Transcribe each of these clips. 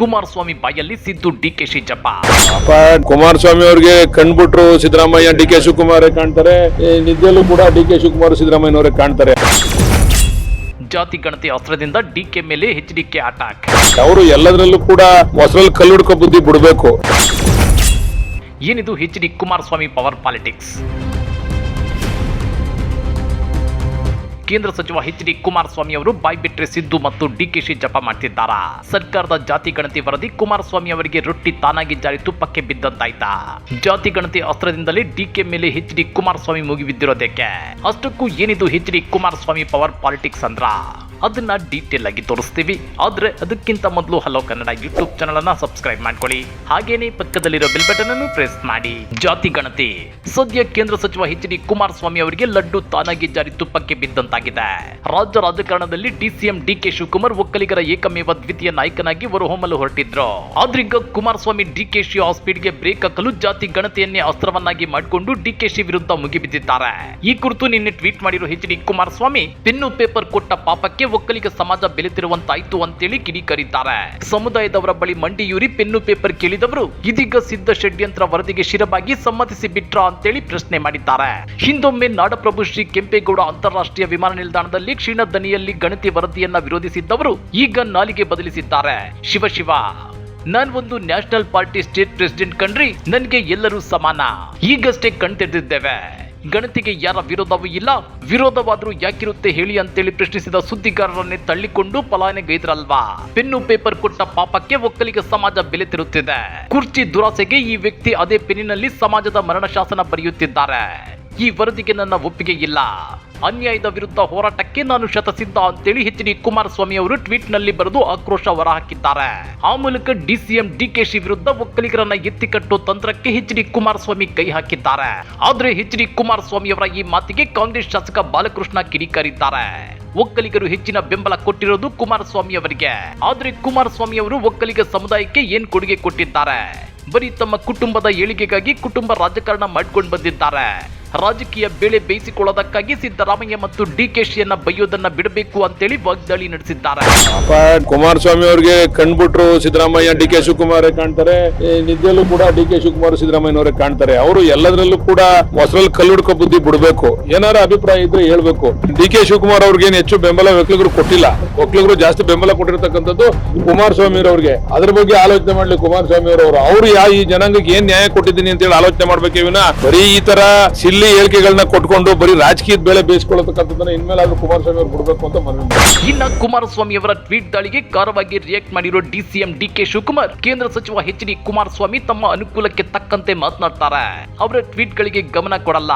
ಕುಮಾರಸ್ವಾಮಿ ಬಾಯಲ್ಲಿ ಸಿದ್ದು ಡಿಕೆಶಿ ಜಪ ಕುಮಾರಸ್ವಾಮಿ ಅವರಿಗೆ ಕಣ್ಬಿಟ್ರು ಸಿದ್ದರಾಮಯ್ಯ ಡಿ ಕೆ ಶಿವಕುಮಾರ್ ಕಾಣ್ತಾರೆ. ನಿದ್ದೆಯಲ್ಲೂ ನಿದ್ದೆಲ್ಲೂ ಕೂಡ ಡಿ ಕೆ ಶಿವಕುಮಾರ್ ಸಿದ್ದರಾಮಯ್ಯನವರೇ ಕಾಣ್ತಾರೆ. ಜಾತಿ ಗಣತಿ ಅಸ್ತ್ರದಿಂದ ಡಿಕೆ ಮೇಲೆ ಎಚ್ ಡಿಕೆ ಅಟ್ಯಾಕ್. ಅವರು ಎಲ್ಲದರಲ್ಲೂ ಕೂಡ ಮೊಸರಲ್ಲಿ ಕಲ್ಲುಡ್ಕೋ ಬುದ್ಧಿ ಬಿಡಬೇಕು. ಏನಿದು H D Kumaraswamy power politics? ಕೇಂದ್ರ ಸಚಿವ ಎಚ್ ಡಿ ಕುಮಾರಸ್ವಾಮಿ ಅವರು ಬಾಯ್ ಬಿಟ್ರೆ ಸಿದ್ದು ಮತ್ತು ಡಿಕೆಶಿ ಜಪ ಮಾಡ್ತಿದ್ದಾರಾ? ಸರ್ಕಾರದ ಜಾತಿ ಗಣತಿ ವರದಿ ಕುಮಾರಸ್ವಾಮಿ ಅವರಿಗೆ ರೊಟ್ಟಿ ತಾನಾಗಿ ಜಾರಿ ತುಪ್ಪಕ್ಕೆ ಬಿದ್ದಂತಾಯ್ತಾ? ಜಾತಿ ಗಣತಿ ಅಸ್ತ್ರದಿಂದಲೇ ಡಿಕೆ ಮೇಲೆ ಎಚ್ ಡಿ ಕುಮಾರಸ್ವಾಮಿ ಮುಗಿಬಿದ್ದಿರೋದಕ್ಕೆ? ಅಷ್ಟಕ್ಕೂ ಏನಿದು H D Kumaraswamy power politics ಅಂದ್ರ? ಅದನ್ನ ಡೀಟೇಲ್ ಆಗಿ ತೋರಿಸ್ತೀವಿ. ಆದ್ರೆ ಅದಕ್ಕಿಂತ ಮೊದಲು ಹಲೋ ಕನ್ನಡ ಯೂಟ್ಯೂಬ್ ಚಾನಲ್ ಅನ್ನ ಸಬ್ಸ್ಕ್ರೈಬ್ ಮಾಡ್ಕೊಳ್ಳಿ. ಹಾಗೇನೇ ಪಕ್ಕದಲ್ಲಿರೋ ಬೆಲ್ ಬಟನ್ ಅನ್ನು ಪ್ರೆಸ್ ಮಾಡಿ. ಜಾತಿ ಗಣತಿ. ಸದ್ಯ ಕೇಂದ್ರ ಸಚಿವ ಎಚ್ ಡಿ ಕುಮಾರಸ್ವಾಮಿ ಅವರಿಗೆ ಲಡ್ಡು ತಾನಾಗಿ ಜಾರಿ ತುಪ್ಪಕ್ಕೆ ಬಿದ್ದಂತಾಗಿದೆ. ರಾಜ್ಯ ರಾಜಕಾರಣದಲ್ಲಿ ಡಿಸಿಎಂ ಡಿ ಕೆ ಶಿವಕುಮಾರ್ ಒಕ್ಕಲಿಗರ ಏಕಮೇವ ದ್ವಿತೀಯ ನಾಯಕನಾಗಿ ಹೊರಹೊಮ್ಮಲು ಹೊರಟಿದ್ರು. ಆದ್ರೀಗ ಕುಮಾರಸ್ವಾಮಿ ಡಿಕೆಶಿ ಹಾಸ್ಪಿಟ್ಗೆ ಬ್ರೇಕ್ ಹಾಕಲು ಜಾತಿ ಗಣತಿಯನ್ನೇ ಅಸ್ತ್ರವನ್ನಾಗಿ ಮಾಡಿಕೊಂಡು ಡಿಕೆಶಿ ವಿರುದ್ಧ ಮುಗಿಬಿದ್ದಿದ್ದಾರೆ. ಈ ಕುರಿತು ನಿನ್ನೆ ಟ್ವೀಟ್ ಮಾಡಿರುವ H D Kumaraswamy, pen paper ಕೊಟ್ಟ ಪಾಪಕ್ಕೆ ಒಕ್ಕಲಿಗ ಸಮಾಜ ಬೆಲೆತಿರುವಂತಾಯ್ತು ಅಂತೇಳಿ ಕಿಡಿಕರಿದ್ದಾರೆ. ಸಮುದಾಯದವರ ಬಳಿ ಮಂಡಿಯೂರಿ ಪೆನ್ನು ಪೇಪರ್ ಕೇಳಿದವರು, ಇದೀಗ ಸಿದ್ಧ ಷಡ್ಯಂತ್ರ ವರದಿಗೆ ಶಿರಬಾಗಿ ಸಮ್ಮತಿಸಿ ಬಿಟ್ರ ಅಂತೇಳಿ ಪ್ರಶ್ನೆ ಮಾಡಿದ್ದಾರೆ. ಹಿಂದೊಮ್ಮೆ ನಾಡಪ್ರಭು ಶ್ರೀ ಕೆಂಪೇಗೌಡ ಅಂತಾರಾಷ್ಟ್ರೀಯ ವಿಮಾನ ನಿಲ್ದಾಣದಲ್ಲಿ ಕ್ಷೀಣ ದನಿಯಲ್ಲಿ ಗಣತಿ ವರದಿಯನ್ನ ವಿರೋಧಿಸಿದ್ದವರು ಈಗ ನಾಲಿಗೆ ಬದಲಿಸಿದ್ದಾರೆ. ಶಿವ ಶಿವ. ನಾನ್ ಒಂದು ನ್ಯಾಷನಲ್ ಪಾರ್ಟಿ ಸ್ಟೇಟ್ ಪ್ರೆಸಿಡೆಂಟ್ ಕಣ್ರಿ, ನನ್ಗೆ ಎಲ್ಲರೂ ಸಮಾನ. ಈಗಷ್ಟೇ ಕಣ್ತೆರೆದಿದ್ದೇವೆ ಗಣತಿಗೆ ಯಾರ ವಿರೋಧವೂ ಇಲ್ಲ. ವಿರೋಧವಾದರೂ ಯಾಕಿರುತ್ತೆ ಹೇಳಿ ಅಂತೇಳಿ ಪ್ರಶ್ನಿಸಿದ ಸುದ್ದಿಗಾರರನ್ನೇ ತಳ್ಳಿಕೊಂಡು ಪಲಾಯನೆಗೈದ್ರಲ್ವಾ ಪೆನ್ನು ಪೇಪರ್ ಕೊಟ್ಟ ಪಾಪಕ್ಕೆ ಒಕ್ಕಲಿಗ ಸಮಾಜ ಬೆಲೆ ತಿರುತ್ತಿದೆ. ಕುರ್ಚಿ ದುರಾಸೆಗೆ ಈ ವ್ಯಕ್ತಿ ಅದೇ ಪೆನ್ನಿನಲ್ಲಿ ಸಮಾಜದ ಮರಣ ಶಾಸನ ಬರೆಯುತ್ತಿದ್ದಾರೆ. ಈ ವರದಿಗೆ ನನ್ನ ಒಪ್ಪಿಗೆ ಇಲ್ಲ. ಅನ್ಯಾಯದ ವಿರುದ್ಧ ಹೋರಾಟಕ್ಕೆ ನಾನು ಶತಸಿದ್ಧ ಅಂತೇಳಿ ಎಚ್ ಡಿ ಕುಮಾರಸ್ವಾಮಿ ಅವರು ಟ್ವೀಟ್ನಲ್ಲಿ ಬರೆದು ಆಕ್ರೋಶ ಹೊರಹಾಕಿದ್ದಾರೆ. ಆ ಮೂಲಕ ಡಿಸಿಎಂ ಡಿಕೆಶಿ ವಿರುದ್ಧ ಒಕ್ಕಲಿಗರನ್ನ ಎತ್ತಿಕಟ್ಟು ತಂತ್ರಕ್ಕೆ ಎಚ್ ಡಿ ಕುಮಾರಸ್ವಾಮಿ ಕೈ ಹಾಕಿದ್ದಾರೆ. ಆದ್ರೆ ಎಚ್ ಡಿ ಕುಮಾರಸ್ವಾಮಿ ಅವರ ಈ ಮಾತಿಗೆ ಕಾಂಗ್ರೆಸ್ ಶಾಸಕ ಬಾಲಕೃಷ್ಣ ಕಿಡಿಕಾರಿದ್ದಾರೆ. ಒಕ್ಕಲಿಗರು ಹೆಚ್ಚಿನ ಬೆಂಬಲ ಕೊಟ್ಟಿರೋದು ಕುಮಾರಸ್ವಾಮಿ ಅವರಿಗೆ. ಆದ್ರೆ ಕುಮಾರಸ್ವಾಮಿ ಅವರು ಒಕ್ಕಲಿಗ ಸಮುದಾಯಕ್ಕೆ ಏನ್ ಕೊಡುಗೆ ಕೊಟ್ಟಿದ್ದಾರೆ? ಬರೀ ತಮ್ಮ ಕುಟುಂಬದ ಏಳಿಗೆಗಾಗಿ ಕುಟುಂಬ ರಾಜಕಾರಣ ಮಾಡ್ಕೊಂಡು ಬಂದಿದ್ದಾರೆ. ರಾಜಕೀಯ ಬೇಳೆ ಬೇಯಿಸಿಕೊಳ್ಳೋದಕ್ಕಾಗಿ ಸಿದ್ದರಾಮಯ್ಯ ಮತ್ತು ಡಿಕೆಶಿಯನ್ನ ಬೈಯೋದನ್ನ ಬಿಡಬೇಕು ಅಂತೇಳಿ ವಾಗ್ದಾಳಿ ನಡೆಸಿದ್ದಾರೆ. ಕುಮಾರಸ್ವಾಮಿ ಅವರಿಗೆ ಕಣ್ಬಿಟ್ರು ಸಿದ್ದರಾಮಯ್ಯ ಡಿ ಕೆ ಶಿವಕುಮಾರ್ ಕಾಣ್ತಾರೆ. ನಿದ್ದೆಲ್ಲೂ ಕೂಡ ಡಿ ಕೆ ಶಿವಕುಮಾರ್ ಸಿದ್ದರಾಮಯ್ಯನವರೇ ಕಾಣ್ತಾರೆ. ಅವರು ಎಲ್ಲದರಲ್ಲೂ ಕೂಡ ಹೊಸರಲ್ಲಿ ಕಲ್ಲು ಹುಡ್ಕೋ ಬುದ್ಧಿ ಬಿಡಬೇಕು. ಏನಾರ ಅಭಿಪ್ರಾಯ ಇದ್ರೆ ಹೇಳ್ಬೇಕು. ಡಿ ಕೆ ಶಿವಕುಮಾರ್ ಅವ್ರಿಗೆ ಹೆಚ್ಚು ಬೆಂಬಲ ಒಕ್ಕಲಿಗರು ಕೊಟ್ಟಿಲ್ಲ. ಒಕ್ಕಲಿಗರು ಜಾಸ್ತಿ ಬೆಂಬಲ ಕೊಟ್ಟಿರ್ತಕ್ಕಂಥದ್ದು ಕುಮಾರಸ್ವಾಮಿ ಅವರಿಗೆ. ಅದ್ರ ಬಗ್ಗೆ ಆಲೋಚನೆ ಮಾಡ್ಲಿ ಕುಮಾರಸ್ವಾಮಿ ಅವರು ಅವ್ರು. ಯಾ ಈ ಜನಾಂಗಕ್ಕೆ ಏನ್ ನ್ಯಾಯ ಕೊಟ್ಟಿದ್ದೀನಿ ಅಂತ ಹೇಳಿ ಆಲೋಚನೆ ಮಾಡ್ಬೇಕು ವಿನ ಬರೀ ಈ ತರ ಸಿಲ್ಲಿ ಹೇಳಿಕೆಗಳನ್ನ ಕೊಟ್ಕೊಂಡು ಬರೀ ರಾಜಕೀಯದ ಬೆಳೆ ಬೇಯಿಸ್ಕೊಳ್ಳತಕ್ಕಂಥದ್ದನ್ನ ಇನ್ಮೇಲೆ ಆದ್ರೂ ಕುಮಾರಸ್ವಾಮಿ ಅವರು ಬಿಡಬೇಕು ಅಂತ ಮನವಿ. ಇನ್ನ ಕುಮಾರಸ್ವಾಮಿ ಅವರ ಟ್ವೀಟ್ ದಾಳಿಗೆ ಕಾರವಾಗಿ ರಿಯಾಕ್ಟ್ ಮಾಡಿರೋ ಡಿಸಿಎಂ ಡಿಕೆ ಶಿವಕುಮಾರ್, ಕೇಂದ್ರ ಸಚಿವ ಎಚ್ ಡಿ ಕುಮಾರಸ್ವಾಮಿ ತಮ್ಮ ಅನುಕೂಲಕ್ಕೆ ತಕ್ಕಂತೆ ಮಾತನಾಡ್ತಾರೆ ಅವರ ಟ್ವೀಟ್ ಗಳಿಗೆ ಗಮನ ಕೊಡಲ್ಲ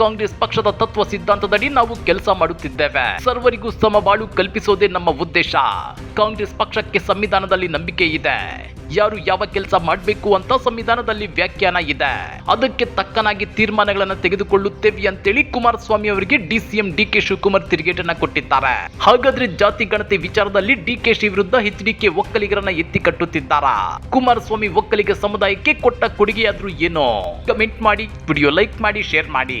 ಕಾಂಗ್ರೆಸ್ ಪಕ್ಷದ ತತ್ವ ಸಿದ್ಧಾಂತದಡಿ ನಾವು ಕೆಲಸ ಮಾಡುತ್ತಿದ್ದೇವೆ. ಸರ್ವರಿಗೂ ಸಮಬಾಳು ಕಲ್ಪಿಸೋದೇ ನಮ್ಮ ಉದ್ದೇಶ. ಕಾಂಗ್ರೆಸ್ ಪಕ್ಷಕ್ಕೆ ಸಂವಿಧಾನದಲ್ಲಿ ನಂಬಿಕೆ ಇದೆ. ಯಾರು ಯಾವ ಕೆಲಸ ಮಾಡಬೇಕು ಅಂತ ಸಂವಿಧಾನದಲ್ಲಿ ವ್ಯಾಖ್ಯಾನ ಇದೆ. ಅದಕ್ಕೆ ತಕ್ಕನಾಗಿ ತೀರ್ಮಾನಗಳನ್ನು ತೆಗೆದುಕೊಳ್ಳುತ್ತೇವೆ ಅಂತೇಳಿ ಕುಮಾರಸ್ವಾಮಿ ಅವರಿಗೆ ಡಿಸಿಎಂ ಡಿಕೆ ಶಿವಕುಮಾರ್ ತಿರುಗೇಟನ್ನ ಕೊಟ್ಟಿದ್ದಾರೆ. ಹಾಗಾದ್ರೆ ಜಾತಿ ಗಣತಿ ವಿಚಾರದಲ್ಲಿ ಡಿಕೆಶಿ ವಿರುದ್ಧ ಎಚ್ಡಿಕೆ ಒಕ್ಕಲಿಗರನ್ನ ಎತ್ತಿ ಕಟ್ಟುತ್ತಿದ್ದಾರಾ? ಕುಮಾರಸ್ವಾಮಿ ಒಕ್ಕಲಿಗ ಸಮುದಾಯಕ್ಕೆ ಕೊಟ್ಟ ಕೊಡುಗೆಯಾದ್ರೂ ಏನೋ? ಕಮೆಂಟ್ ಮಾಡಿ ವಿಡಿಯೋ ಲೈಕ್ ಮಾಡಿ ಶೇರ್ ಮಾಡಿ.